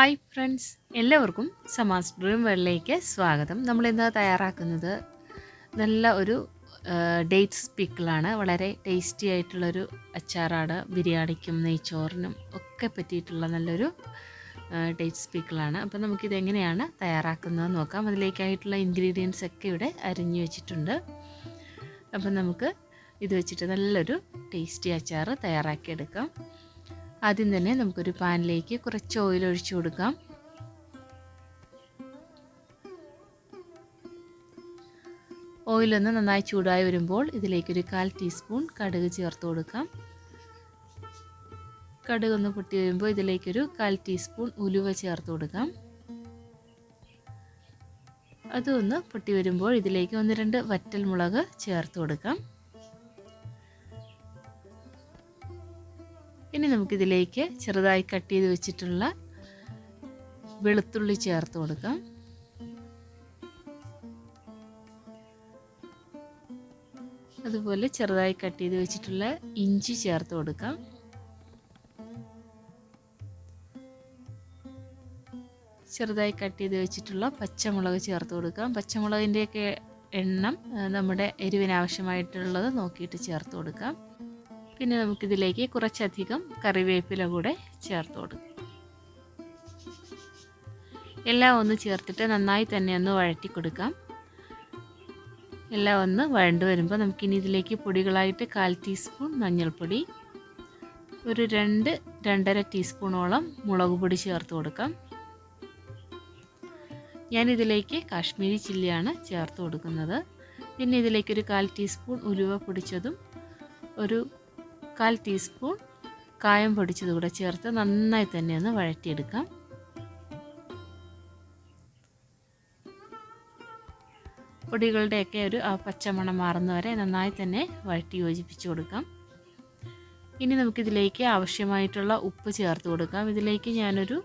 Hi friends. എല്ലാവർക്കും സമാസ് dream വേൾഡിലേക്ക് സ്വാഗതം. നമ്മളിന്ന് തയ്യാറാക്കുന്നത് നല്ല ഒരു ഡേറ്റ്സ് പിക്കിളാണ് വളരെ ടേസ്റ്റി ആയിട്ടുള്ളൊരു അച്ചാറാണ്. ബിരിയാണിക്കും നെയ്ച്ചോറിനും ഒക്കെ പറ്റിയിട്ടുള്ള നല്ലൊരു ഡേറ്റ്സ് പിക്കിളാണ് അപ്പോൾ നമുക്കിത് എങ്ങനെയാണ് തയ്യാറാക്കുന്നത് നോക്കാം. അതിലേക്കായിട്ടുള്ള ഇൻഗ്രീഡിയൻസ് ഒക്കെ ഇവിടെ അരിഞ്ഞു വെച്ചിട്ടുണ്ട്. അപ്പം നമുക്ക് ഇത് വെച്ചിട്ട് നല്ലൊരു ടേസ്റ്റി അച്ചാർ തയ്യാറാക്കിയെടുക്കാം. ആദ്യം തന്നെ നമുക്കൊരു പാനിലേക്ക് കുറച്ച് ഓയിൽ ഒഴിച്ചു കൊടുക്കാം. ഓയിലൊന്ന് നന്നായി ചൂടായി വരുമ്പോൾ ഇതിലേക്കൊരു കാൽ ടീസ്പൂൺ കടുക് ചേർത്ത് കൊടുക്കാം. കടുക് ഒന്ന് പൊട്ടി വരുമ്പോൾ ഇതിലേക്കൊരു കാൽ ടീസ്പൂൺ ഉലുവ ചേർത്ത് കൊടുക്കാം. അതൊന്ന് പൊട്ടി വരുമ്പോൾ ഇതിലേക്ക് ഒന്ന് രണ്ട് വറ്റൽ മുളക് ചേർത്ത് കൊടുക്കാം. ഇനി നമുക്കിതിലേക്ക് ചെറുതായി കട്ട് ചെയ്ത് വെച്ചിട്ടുള്ള വെളുത്തുള്ളി ചേർത്ത് കൊടുക്കാം. അതുപോലെ ചെറുതായി കട്ട് ചെയ്ത് വെച്ചിട്ടുള്ള ഇഞ്ചി ചേർത്ത് കൊടുക്കാം. ചെറുതായി കട്ട് ചെയ്ത് വെച്ചിട്ടുള്ള പച്ചമുളക് ചേർത്ത് കൊടുക്കാം. പച്ചമുളകിന്റെയൊക്കെ എണ്ണം നമ്മുടെ എരിവിനാവശ്യമായിട്ടുള്ളത് നോക്കിയിട്ട് ചേർത്ത് കൊടുക്കാം. പിന്നെ നമുക്കിതിലേക്ക് കുറച്ചധികം കറിവേപ്പില കൂടെ ചേർത്ത് കൊടുക്കാം. എല്ലാം ഒന്ന് ചേർത്തിട്ട് നന്നായി തന്നെ ഒന്ന് വഴറ്റി കൊടുക്കാം. എല്ലാം ഒന്ന് വഴണ്ട് വരുമ്പോൾ നമുക്കിനി ഇതിലേക്ക് പൊടികളായിട്ട് കാൽ ടീസ്പൂൺ മഞ്ഞൾപ്പൊടി ഒരു രണ്ട് രണ്ടര ടീസ്പൂണോളം മുളക് പൊടി ചേർത്ത് കൊടുക്കാം. ഞാനിതിലേക്ക് കാശ്മീരി ചില്ലിയാണ് ചേർത്ത് കൊടുക്കുന്നത്. പിന്നെ ഇതിലേക്കൊരു കാൽ ടീസ്പൂൺ ഉലുവ പൊടിച്ചതും ഒരു കാൽ ടീസ്പൂൺ കായം പൊടിച്ചത് കൂടെ ചേർത്ത് നന്നായി തന്നെ ഒന്ന് വഴറ്റിയെടുക്കാം. പൊടികളുടെയൊക്കെ ഒരു പച്ചമണം മാറുന്നവരെ നന്നായി തന്നെ വഴറ്റി യോജിപ്പിച്ച് കൊടുക്കാം. ഇനി നമുക്കിതിലേക്ക് ആവശ്യമായിട്ടുള്ള ഉപ്പ് ചേർത്ത് കൊടുക്കാം. ഇതിലേക്ക് ഞാനൊരു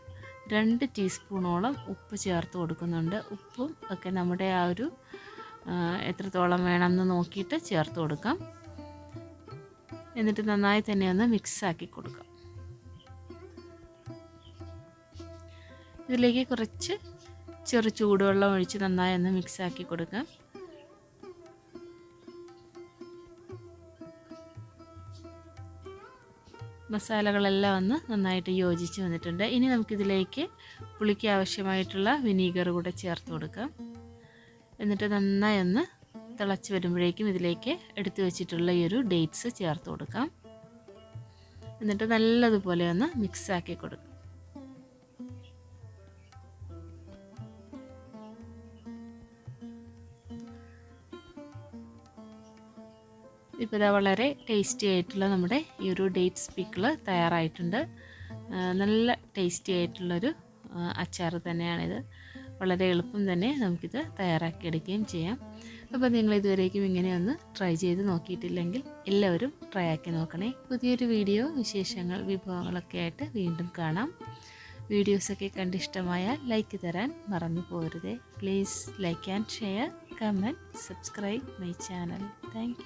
രണ്ട് ടീസ്പൂണോളം ഉപ്പ് ചേർത്ത് കൊടുക്കുന്നുണ്ട്. ഉപ്പും ഒക്കെ നമ്മുടെ ആ ഒരു എത്രത്തോളം വേണമെന്ന് നോക്കിയിട്ട് ചേർത്ത് കൊടുക്കാം. എന്നിട്ട് നന്നായി തന്നെ ഒന്ന് മിക്സാക്കി കൊടുക്കാം. ഇതിലേക്ക് കുറച്ച് ചെറു ചൂടുവെള്ളം ഒഴിച്ച് നന്നായി ഒന്ന് മിക്സാക്കി കൊടുക്കാം. മസാലകളെല്ലാം ഒന്ന് നന്നായിട്ട് യോജിച്ച് വന്നിട്ടുണ്ട്. ഇനി നമുക്കിതിലേക്ക് പുളിക്ക് ആവശ്യമായിട്ടുള്ള വിനീഗർ കൂടെ ചേർത്ത് കൊടുക്കാം. എന്നിട്ട് നന്നായി ഒന്ന് തിളച്ച് വരുമ്പോഴേക്കും ഇതിലേക്ക് എടുത്തു വെച്ചിട്ടുള്ള ഈ ഒരു ഡേറ്റ്സ് ചേർത്ത് കൊടുക്കാം. എന്നിട്ട് നല്ലതുപോലെ ഒന്ന് മിക്സാക്കി കൊടുക്കാം. ഇപ്പോൾ ഇതാ വളരെ ടേസ്റ്റി ആയിട്ടുള്ള നമ്മുടെ ഈ ഒരു ഡേറ്റ്സ് പിക്കിൾ തയ്യാറായിട്ടുണ്ട്. നല്ല ടേസ്റ്റി ആയിട്ടുള്ളൊരു അച്ചാർ തന്നെയാണിത്. വളരെ എളുപ്പം തന്നെ നമുക്കിത് തയ്യാറാക്കിയെടുക്കുകയും ചെയ്യാം. അപ്പോൾ നിങ്ങൾ ഇതുവരേക്കും ഇങ്ങനെ ഒന്ന് ട്രൈ ചെയ്ത് നോക്കിയിട്ടില്ലെങ്കിൽ എല്ലാവരും ട്രൈ ആക്കി നോക്കണേ. പുതിയൊരു വീഡിയോ വിശേഷങ്ങൾ വിഭവങ്ങളൊക്കെ ആയിട്ട് വീണ്ടും കാണാം. വീഡിയോസൊക്കെ കണ്ടിഷ്ടമായാൽ ലൈക്ക് തരാൻ മറന്നു പോകരുതേ. Please like and share comment subscribe my channel thank